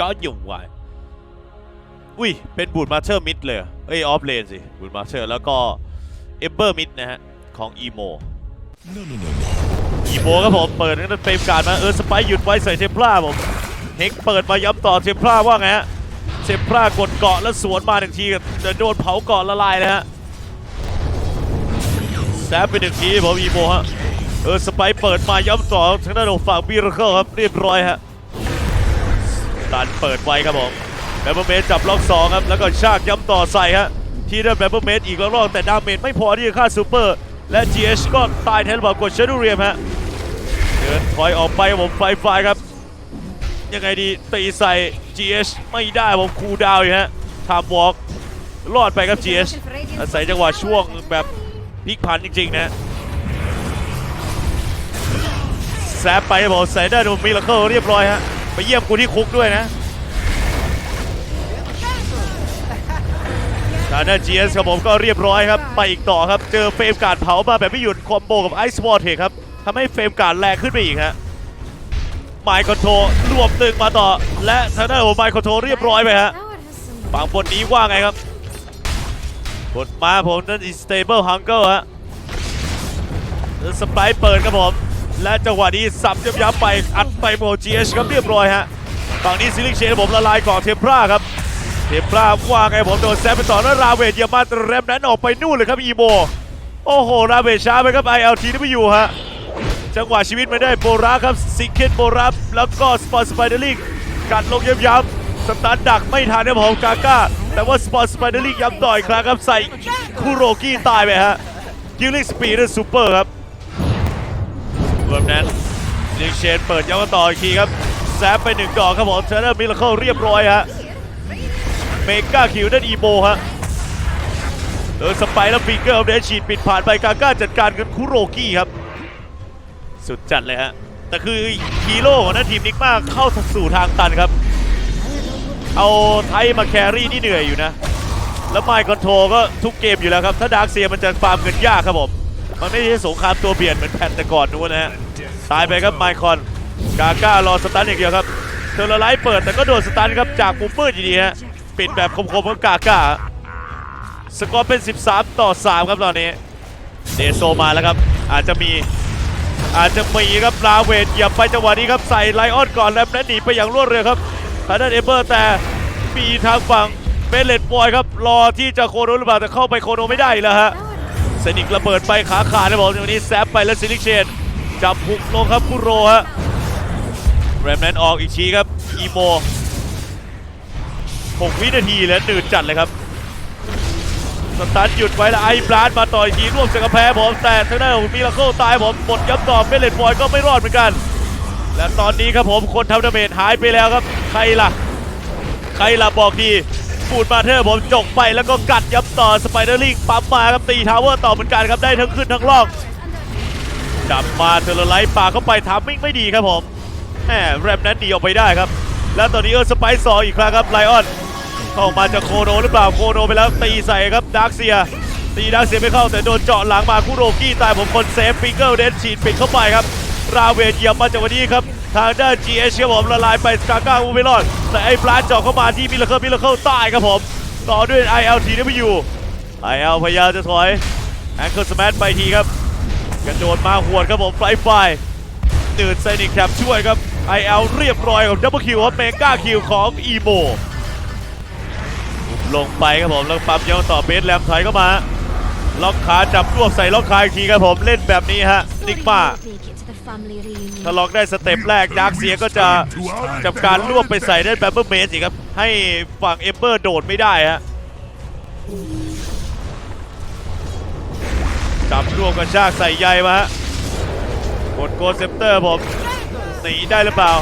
ก็ยุ่งวายอุ้ย เป็นบูดมาเชอร์มิดเลยเอ้ยออฟเลนสิบูดมาเชอร์แล้วก็เอเบอร์มิดนะฮะ ของอีโมอีโมครับผม เปิดนั่นเฟรมการมา เออสไปร์หยุดไว้ใส่เทมพลาผมเฮกเปิดมาย้ำต่อเทมพลาว่าไงฮะเทมพลากดเกาะแล้วสวนมาหนึ่งทีกับโดนเผาเกาะละลายเลยฮะแซฟไปหนึ่งทีผมอีโมฮะเออสไปร์เปิดมาย้ำต่อทางด้านของฝั่งบีราเคิลครับเรียบร้อยฮะ ตันเปิดไว้ครับผมแบมเบอร์เมดจับล็อกสองครับแล้วก็ชากย้ำต่อใส่ฮะที่ได้แบมเบอร์เมดอีกรอบแต่ดาเมจไม่พอที่จะฆ่าซูเปอร์ และ GH ก็ตายแทนบอลกดเชดูเรียมฮะเดินถอยออกไปผมไฟไฟครับยังไงดีตีใส่ GH ไม่ได้ผมคูดาวอยู่ฮะทามวอล์กรอดไปครับ GH อาศัยจังหวะช่วงแบบพลิกผันจริงๆนะแซฟไปครับผมใส่ได้โดนมิลเคิลเรียบร้อยฮะ ไปเยี่ยมกูที่คุกด้วยนะทางด้าน GS ครับผมก็เรียบร้อยครับ ไปอีกต่อครับ เจอเฟรมการ์ดเผามาแบบไม่หยุดคอมโบกับไอซ์วอร์เทครับทำให้เฟรมการ์ดแรงขึ้นไปอีกฮะไมค์คอนโทรรวบตึงมาต่อ และทางด้านของไมค์คอนโทรเรียบร้อยไปฮะฝั่งบนนี้ว่าไงครับกดมาผมนั่น Stable Hunger ฮะแล้วสไปร์เปิดครับผม และจังหวะนี้สับยับๆไปอัดไปโม GH ครับเรียบร้อยฮะฝั่งนี้ซิลิกเชนผมละลายก่อนเทมพราครับเทมพราว่าไงผมโดนแซฟไปต่อแล้วราเวทเยียมาแตแรมนั้นออกไปนู่นเลยครับอีโมโอ้โหราเวทช้าไปครับ ILT ที่ไม่อยู่ฮะจังหวะชีวิตไม่ได้โบราครับซิงเคนโบราแล้วก็สปอร์ตสไปเดอร์ลิงกัดลงย้ำๆสตาร์ดักไม่ทันนะผมกาก้าแต่ว่าสปอร์ตสไปเดอร์ลิงย้ำต่อยครั้งครับใส่คูโรกี้ตายไปฮะกิลลิงสปีดและซูเปอร์ครับ แบบนั้นลิงเชนเปิดย้ำมาต่ออีกทีครับแซฟไปหนึ่งดอกครับผมเทอร์เนอร์มิลเคิลเรียบร้อยฮะเมก้าคิวนั่นอีโมฮะเดินสไปร์แล้วฟิงเกอร์เดนฉีดปิดผ่านไปกาก้าจัดการกับคุโรกี้ครับ สุดจัดเลยฮะ แต่คือฮีโร่ของนั้นทีมนิกมาเข้าสู่ทางตันครับ เอาไทยมาแครี่นี่เหนื่อยอยู่นะ แล้วไมค์คอนโทรก็ทุกเกมอยู่แล้วครับ ถ้าดาร์คเซียมันจะฟาร์มเงินยากครับผม มันไม่ใช่สงครามตัวเบียดเหมือนแผ่นแต่ก่อนนู้นนะฮะ ตายไปครับไมคอนกาก้ารอสตันอย่างเดียวครับเทอร์ไลท์เปิดแต่ก็โดนสตันครับจากมุมมืดอยู่ดีฮะปิดแบบคมๆกับกาก้าสกอร์เป็น 13 ต่อ 3 ครับตอนนี้เดโซมาแล้วครับ อาจจะมีอาจจะมีครับลาเวทเหยียบไปจังหวะนี้ครับใส่ไลออนก่อนแล้วนั้นหนีไปอย่างรวดเร็วครับทางด้านเอเบอร์แต่มีทางฝั่งเบลเลตบอยครับรอที่จะโคโนหรือเปล่าแต่เข้าไปโคโนไม่ได้แล้วฮะเซนิกระเบิดไปขาขาดนะบอกวันนี้แซฟไปแล้วซิลิเชน จับหุกลงครับคุโรฮะแรมแนนออกอีกทีครับอีโม 6 วินาทีแล้วหนืดจัดเลยครับ สตันหยุดไว้แล้วไอ้บลาสมาต่อยทีร่วมสกกะแพงผมแต่ทางด้านของมิราเคิลตายผมหมดยับต่อเบลเลตบอยก็ไม่รอดเหมือนกัน และตอนนี้ครับผมคนทำดาเมจหายไปแล้วครับ ใครล่ะ ใครล่ะบอกดีปูดมาเธอร์ผมจกไปแล้วก็กัดยับต่อสไปเดอร์ลิงปั๊มมาครับตีทาวเวอร์ต่อเหมือนกันครับได้ทั้งขึ้นทั้งล่อง จับมาเทอร์ไลท์ปาเข้าไปทามมิ่งไม่ดีครับผมแหมแรมนั้นหนีออกไปได้ครับ แล้วตอนนี้เออสไปซ์ซออีกครั้งครับไลออนเข้ามาจากโคโนหรือเปล่าโคโนไปแล้วตีใส่ครับดาร์คเซียตีดาร์คเซียไม่เข้าแต่โดนเจาะหลังมาคุโรกี้ตายผมคนเซฟฟิงเกิลเดนฉีดปิดเข้าไปครับราเวทเหยียบมาจากวันนี้ครับทางด้าน GH ครับผมละลายไปกาก้าอูไม่รอดแต่ไอ้ปลาเจาะเข้ามาที่มิลเลอร์มิลเลอร์ตายครับผมต่อด้วย ILTW IL พยายามจะถอยแองเกิลสแมทไปทีครับ กระโดดมาหวดครับผมไฟไฟหนืดไซนิกแทบช่วยครับ IL เอลเรียบร้อยกับดับเบิลคิวครับเมก้าคิวของอีโมลงไปครับผมแล้วปั๊มย้อนต่อเบสแรมถอยเข้ามา ล็อกขาจับรวบใส่ล็อกขาอีกทีครับผมเล่นแบบนี้ฮะนิกมาถ้าล็อกได้สเต็ปแรกดาร์เซียก็จะจับการรวบไปใส่ได้แบบเบอร์เมสอีกครับ ให้ฝั่งเอเบอร์โดดไม่ได้ฮะ จับรวบกระชากใส่ใยมาฮะกดโกดเซปเตอร์ผมหนีได้หรือเปล่า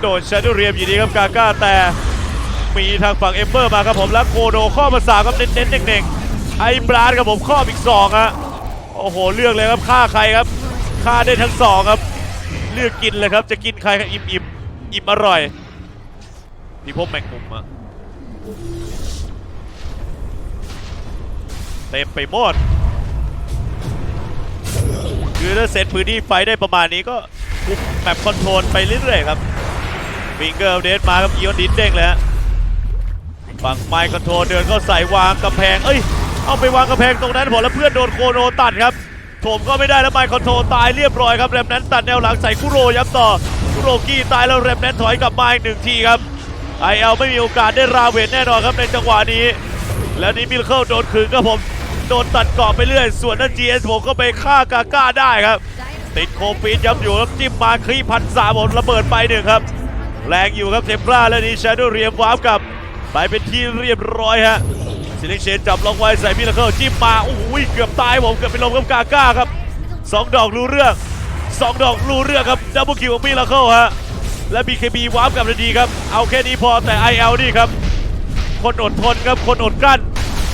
โดนชาดูเรียมอยู่ดีครับกาก้าแต่มีทางฝั่งเอมเบอร์มาครับผมแล้วโคโดข้อมาสามครับเน้นๆเน่งๆไอ้บราดครับผมข้ออีกสองฮะโอ้โหเลือกเลยครับฆ่าใครครับฆ่าได้ทั้งสองครับ เลือกกินเลยครับจะกินใครครับอิ่มอิ่มอิ่มอร่อยพี่พบแมงมุมอะเต็มไปหมด คือถ้าเซตพื้นที่ไฟได้ประมาณนี้ก็คุมแมปคอนโทรลไปเรื่อยๆครับฟิงเกอร์เดสมาครับอีออนดินเด้งเลยฮะฝั่งไมค์คอนโทรลเดินเข้าใส่วางกำแพง เอ้ย เอาไปวางกำแพงตรงนั้นพอแล้วเพื่อนโดนโคโนตัดครับโถมก็ไม่ได้แล้วไมค์คอนโทรลตายเรียบร้อยครับแรมนั้นตัดแนวหลังใส่คุโรย้ำต่อคุโรกี้ตายแล้วแรมนั้นถอยกลับมาอีกหนึ่งทีครับไอเอลไม่มีโอกาสได้ราเวทแน่นอนครับในจังหวะนี้ แล้วนี่มิลเคิลโดนขึงครับผม โดนตัดเกาะไปเรื่อย ส่วนนั่น GS ผมก็ไปฆ่ากาก้าได้ครับ ติดโคฟีดย้ำอยู่ครับจิ้มมาคลีพันสามผมระเบิดไปหนึ่งครับ แรงอยู่ครับเทมปราแล้วนี่ชาโดเรียมวาร์ปกับ ไปเป็นที่เรียบร้อยฮะซิลิเชนจับล็อกไว้ใส่มิลเคิลจิ้มมาโอ้โหเกือบตายผมเกือบเป็นลมกับกาก้าครับสองดอกรู้เรื่องสองดอกรู้เรื่องครับดับเบิลคิวของมิลเคิลฮะและ BKB วาร์ปกับทันทีครับ เอาแค่นี้พอแต่ IL นี่ครับ คนอดทนครับ คนอดกลั้น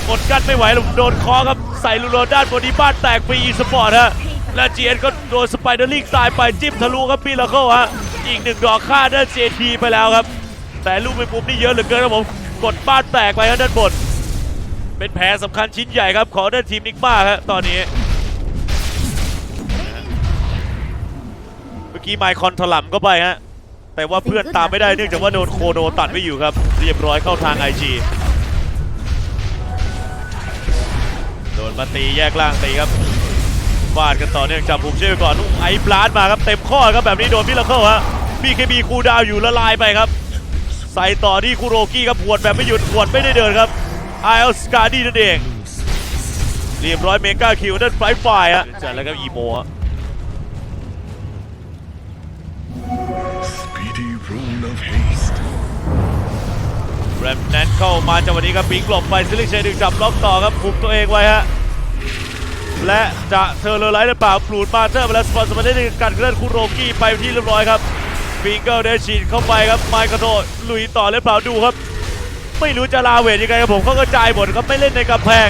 อดกั้นไม่ไหวแล้วโดนคอครับ ใส่ลูโรด้านบนนี้บ้านแตกฟรีอีสปอร์ตฮะ และจีเอ็นก็โดนสไปเดอร์ลิงตายไปจิ้มทะลุครับปีละเข้าฮะ อีกหนึ่งดอกฆ่าด้านเจทีไปแล้วครับ แต่ลูกไปมุมนี่เยอะเหลือเกินครับผม กดบ้านแตกไปครับด้านบน เป็นแผลสำคัญชิ้นใหญ่ครับของด้านทีมนิกมาครับตอนนี้ เมื่อกี้ไมคอนถล่ำเข้าไปฮะ แต่ว่าเพื่อนตามไม่ได้เนื่องจากว่าโดนโคโนตัดไว้อยู่ครับ เรียบร้อยเข้าทาง IG โด นมาตีแยกล่างตีครับฟาดกันต่อเนื่องจับภูมิเชื่อก่อนลูกไอ้บลาสมาครับเต็มข้อครับแบบนี้โดนมิลเคิลฮะ BKB คูลดาวน์อยู่ละลายไปครับ ใส่ต่อที่คูโรกี้ครับหวดแบบไม่หยุดหวดไม่ได้เดินครับไอเอลสกาดี้นั่นเองเรียบร้อยเมกาคิวด้านไฟไฟฮะจัดแล้วครับอีโมฮะ Speedy rune of haste. แรมแนนเข้ามาจังหวะนี้ครับปิงหลบไปซิลิเชนดึงจับล็อกต่อครับคุมตัวเองไว้ฮะ และจะเทอร์เลอร์ไลท์หรือเปล่าปลูดมาเตอร์ไปแล้วสปอนเซอร์มาได้การเคลื่อนคุโรกี้ไปที่เรียบร้อยครับฟิงเกิลเดชีดเข้าไปครับไมค์กระโดดลุยต่อหรือเปล่าดูครับ ไม่รู้จะลาเวทยังไงครับผมเขากระจายหมดครับไม่เล่นในกำแพง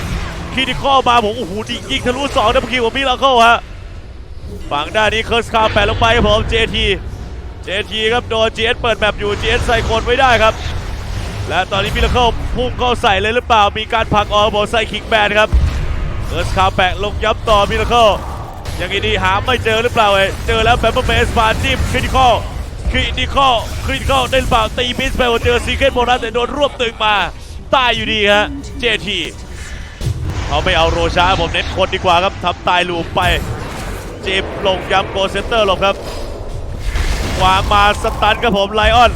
คีดิคอมาผมโอ้โหดิยิงทะลุสองดับคิวของมิลาเคิลฮะฝั่งด้านนี้เคิร์สคาร์แปะลงไปครับผมเจทีเจทีครับโดนเจสเปิดแมปอยู่เจสใส่คนไว้ได้ครับ และตอนนี้มิลเคิลพุ่งเข้าใส่เลยหรือเปล่ามีการผลักออกบอลใส่คิกแบนครับ เคิร์สคาแปะลงย้ำต่อมิลเคิลยังไงดีหาไม่เจอหรือเปล่าเอ้เจอแล้วแบมเบอร์เบสฟาจิ้มคริติคอลคริติคอลคริติคอลได้หรือเปล่าตีมิสไปว่าเจอซีเกตโบนัสแต่โดนรวบตึงมาตายอยู่ดีฮะเจทีเขาไม่เอาโรชาผมเน้นคนดีกว่าครับทำตายลูปไปเจ็บลงย้ำโกเซนเตอร์หลบครับวางมาสตันครับผมไลออน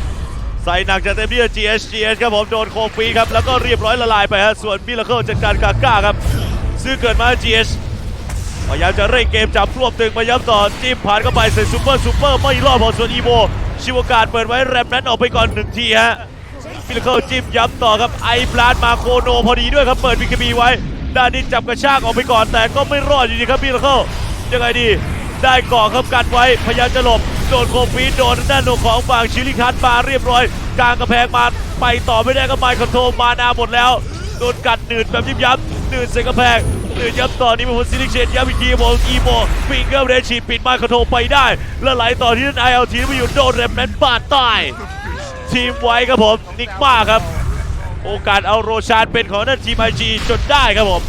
ใส่หนักจากเต็มที่ GS GS ครับผมโดนโคฟีครับแล้วก็เรียบร้อยละลายไปฮะส่วนมิลเคิลจัดการกาก้าครับ ซื้อเกิดมา GS พยายามจะเร่งเกมจับรวบตึงมาย้ำต่อจิ้มผ่านเข้าไปใส่ซูเปอร์ซูเปอร์ไม่รอดพอส่วนอีโวชิวการเปิดไว้แรมนั้นออกไปก่อนหนึ่งทีฮะมิลเคิลจิ้มย้ำต่อครับไอบลาดมาโคโนพอดีด้วยครับเปิดวิกบีไว้ด้านนี้จับกระชากออกไปก่อนแต่ก็ไม่รอดอยู่ดีครับมิลเคิลยังไงดีได้กาะครับกันไว้พยายามจะหลบโดนโคฟีโดนด้านของฝั่งชิลิคันมาเรียบร้อยกลางกระแพงมาไปต่อไม่ได้ก็ไมค์คอนโทรลมานาหมดแล้วโดนกัดหนืดแบบยิบยับ หนืดใส่กแพงหนืดยับต่อนี่เป็นผลซิลิเชนยับอีกทีโมอีโมฟิงเกอร์เรชีปิดไมค์คอนโทรไปได้ แล้วไหลต่อที่นั่นไอเอลทีไม่อยู่โดนแรมแมนบาดตายทีมไว้ครับผมนิกมาครับ โอกาสเอาโรชานเป็นของนั่นทีมไอจีจนได้ครับผม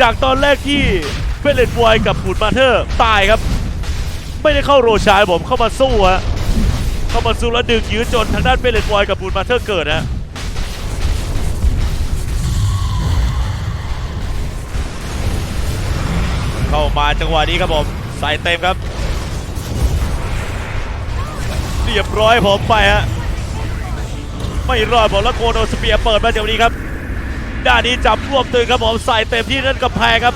จากตอนแรกที่เฟเลนบอยกับปูดมาเธอร์ตายครับ ไม่ได้เข้าโรชานผมเข้ามาสู้ฮะเข้ามาสู้แล้วดึงยื้อจนทางด้านเฟเลนบอยกับปูดมาเธอร์เกิดฮะ เข้ามาจังหวะนี้ครับผมใส่เต็มครับ เรียบร้อยผมไปฮะไม่รอดผมแล้วโคโนสเปียเปิดมาเดี๋ยวนี้ครับ ด้านนี้จับรวบตึงครับผมใส่เต็มที่นั่นกำแพงครับ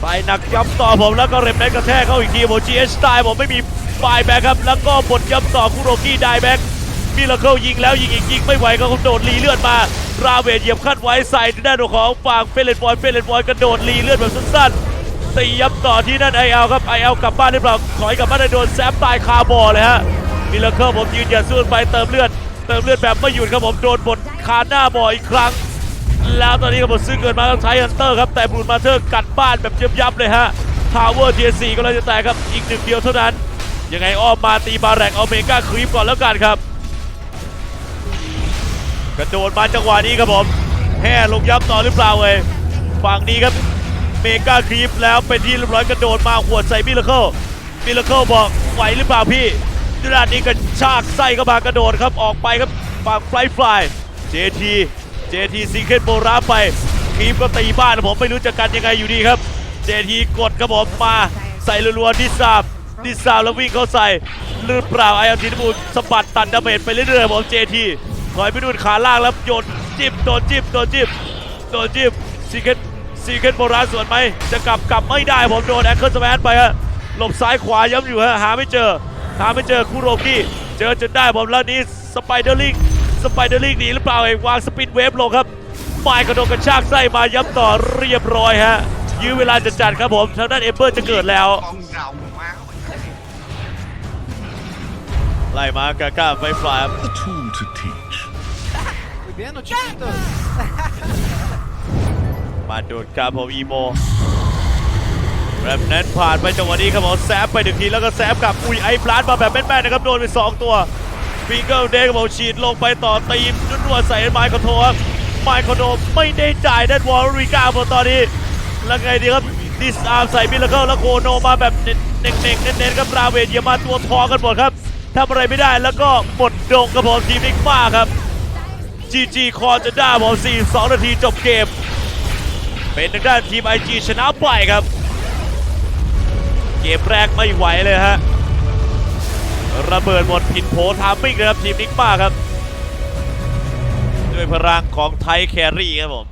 ใส่หนักย้ำต่อผมแล้วก็เร็บแนกระแทกเข้าอีกทีผมจีเอสไตล์ผมไม่มีไฟแบ็คครับ แล้วก็บดย้ำต่อคุโรกี้ไดแบ็ก มิลเคิลยิงแล้วยิงอีกยิงไม่ไหวก็โดดรีเลือดมา ราเวทเหยียบคัดไว้ใส่ด้านของฝั่งเฟลเลนบอยเฟลเลนบอยกระโดดรีเลือดแบบสั้นๆตีย้ำต่อที่นั่นไอเอลครับไอเอลกลับบ้านหรือเปล่าถอยกลับบ้านได้โดนแซฟตายคาบอเลยฮะมิลเลอร์ผมยืนหยัดสู้ไปเติมเลือด เติมเลือดแบบไม่หยุดครับผมโดนบดคาหน้าบ่ออีกครั้ง แล้วตอนนี้ครับผมซื้อเกินมาต้องใช้ฮันเตอร์ครับแต่บรูนมาเธอร์กัดบ้านแบบเยับยับเลยฮะทาวเวอร์เทียสี่ก็เลยจะแตกครับอีกหนึ่งเดียวเท่านั้นยังไงอ้อมมาตีบาแรกเอาเมกาครีปก่อนแล้วกันครับ กระโดดมาจังหวะนี้ครับผมแห่ลงยับต่อหรือเปล่าเว้ยฝั่งนี้ครับเมกาครีปแล้วเป็นที่เรียบร้อยกระโดดมาหัวดใส่มิลเลอร์มิลเลอร์เคิลบอกไหวหรือเปล่าพี่ด้านนี้กระชากไส้เข้ามากระโดดครับออกไปครับฝั่งไฟฟลายเจทีเจทีซิงเกิลโบราไปคีมก็ตีบ้านผมไม่รู้จะกันยังไงอยู่ดีครับเจทีกดครับผมมาใส่รัวๆดิสามดิสามแล้ววิ่งเข้าใส่หรือเปล่าไอออนทีนบูสะบัดตัดดาเมจไปเรื่อยๆผมเจที ถอยไปดูดขาล่างแล้วโยนจิ้มโดนจิ้มโดนจิ้มโดนจิ้มซิงเกิลซิงเกิลโบราณสวนไหมจะกลับกลับไม่ได้ผมโดนแอคเคิลสแมนไปฮะหลบซ้ายขวาย้ำอยู่ฮะหาไม่เจอ หาไม่เจอคูโรกี้เจอจนได้ผมแล้วนี้สไปเดอร์ลิงสไปเดอร์ลิงหนีหรือเปล่าเองวางสปินเวฟลงครับไมค์กระโดดกระชากไส้มาย้ำต่อเรียบร้อยฮะยื้อเวลาจะจัดครับผมทางด้านเอเบอร์จะเกิดแล้วไล่มากาก้าไฟฟลาย los chiquitos. มาโดดครับผมอีโมแบบนั้นผ่านไปจังหวะนี้ครับผมแซฟไปหนึ่งทีแล้วก็แซฟกับอุ้ยไอ้พลาสมาแบบแม่นๆนะครับโดนไปสองตัวฟิงเกิลเดย์ครับผมฉีดลงไปต่อตีมนุ่นๆใส่ไม้คอนโทรครับไม้คอนโทรไม่ได้จ่ายด้านวอลริก้าผมตอนนี้แล้วไงดีครับดิสอาร์มใส่มิลเคิลแล้วโคโนมาแบบเน่งๆเน้นๆครับราเวทเยียมาตัวทองกันหมดครับทำอะไรไม่ได้แล้วก็หมดดงครับผมทีมนิกมาครับ GG คอจะได้ผม42 นาทีจบเกม เป็นทางด้านทีม IG ชนะไปครับ เกมแรกไม่ไหวเลยฮะ ระเบิดหมดผิดโผทามมิ่งเลยครับทีมนิกมาครับ ด้วยพลังของไทยแครี่ครับผม